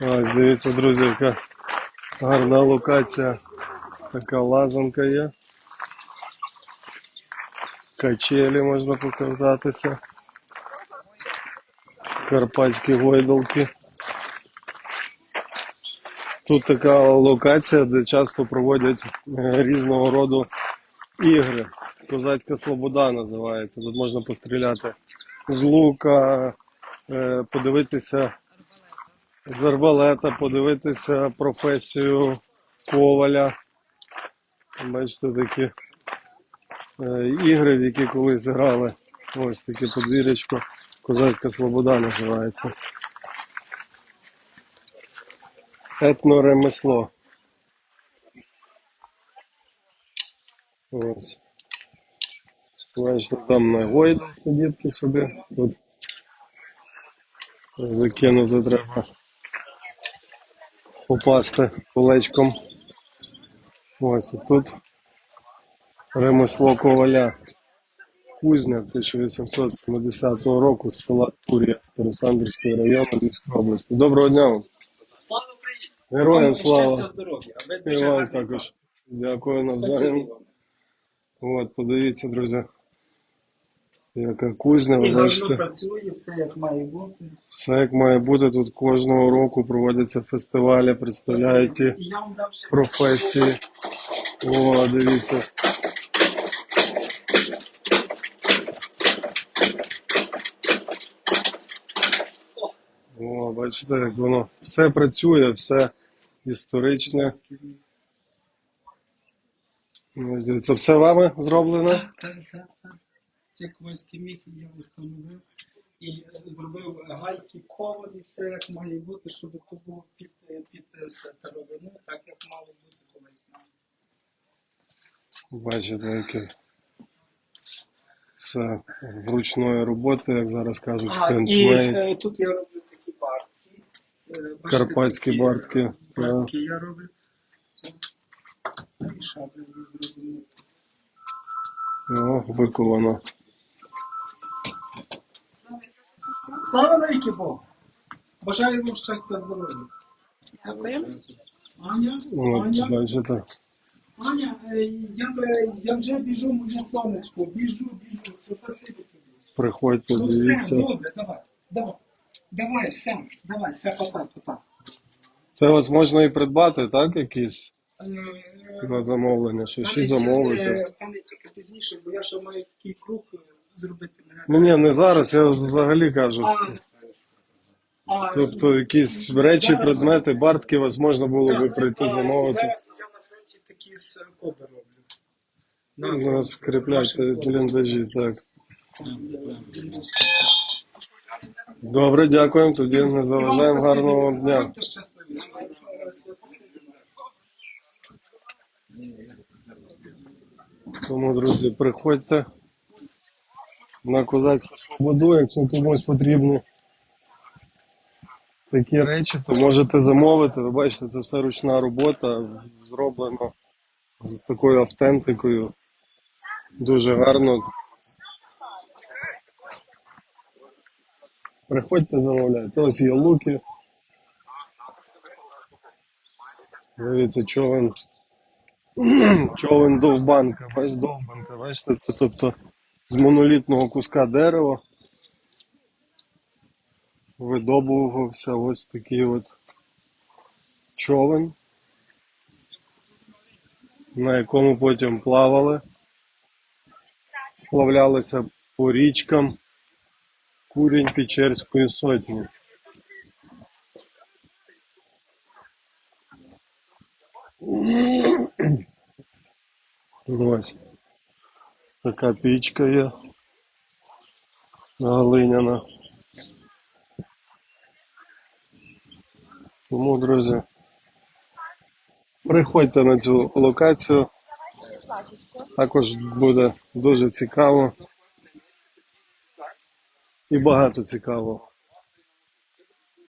Ось дивіться, друзі, яка гарна локація. Така лазанка є. Качелі можна покататися. Карпатські гойдалки. Тут така локація, де часто проводять е, різного роду ігри. Козацька Слобода називається. Тут можна постріляти з лука, е, подивитися з арбалета, подивитися професію коваля. Бачите, такі е, ігри, в які колись грали. Ось таке подвір'ячко. Козацька Слобода називається. Етноремесло. Ось. Бачите, там на гойдалці дітки собі. Тут закинути треба попасти колечком. Ось і тут ремесло коваля. Кузня 1870 року з села Тур'я Старосамбірського району Львівської області. Доброго дня вам. Слава Україні! Героям слава. І вам також. Дякую навзаєм. От, подивіться, друзі. Яка кузня, ви І гарно бачите. працює, все як має бути. Все як має бути. Тут кожного року проводяться фестивалі, представляють ті І я вам дав ще професії. О, дивіться. О, бачите, як воно все працює, все історичне. Ось дивіться, все вами зроблено? Так, так, так, так. Ці ковальські міхи я встановив і е, зробив гайки, коваль і все як має бути, щоб то було під, е, під е, старовину, так як мало бути колись нам. Бачите, яке все вручної роботи, як зараз кажуть, А, і е, тут я роблю такі бартки. Е, бачите, Карпатські такі, бартки, е, Бартки я роблю. І шаблю зроблю. О, виковано. Слава навіки Богу! Бажаю вам щастя, здоров'я. Дякую. Аня, Аня. Аня, е, я, е, я вже біжу, моє сонечко, біжу, біжу, спасибі тобі. Приходьте, Ну все, добре, давай, давай. Давай, все, давай, все, папа, папа. Це ось можна і придбати, так? Якісь Е, на замовлення, що ще замовити. е, Пане, тільки пізніше, бо я ще маю такий круг е, зробити. Ну ні, не зараз, я взагалі кажу. А, а, Тобто якісь речі, зараз- предмети, бартки вас можна було би прийти а, замовити. Зараз я на фронті такі з коби роблю. Ну, скріпляйте бліндажі, так. Добре, дякуємо. Тоді не заважаємо. Гарного дня. Тому, друзі, приходьте на Козацьку Слободу, якщо комусь потрібні такі речі, то можете замовити. Ви бачите, це все ручна робота, зроблено з такою автентикою. Дуже гарно. Приходьте замовляйте. Ось є луки. Дивіться, човен. Човен довбанка, бач, довбанка, бачите, це тобто з монолітного куска дерева видобувався ось такий от човен, на якому потім плавали, сплавлялися по річкам курінь Печерської сотні. Ось. Така пічка є. галиняна. Тому, друзі, приходьте на цю локацію. Також буде дуже цікаво. І багато цікавого.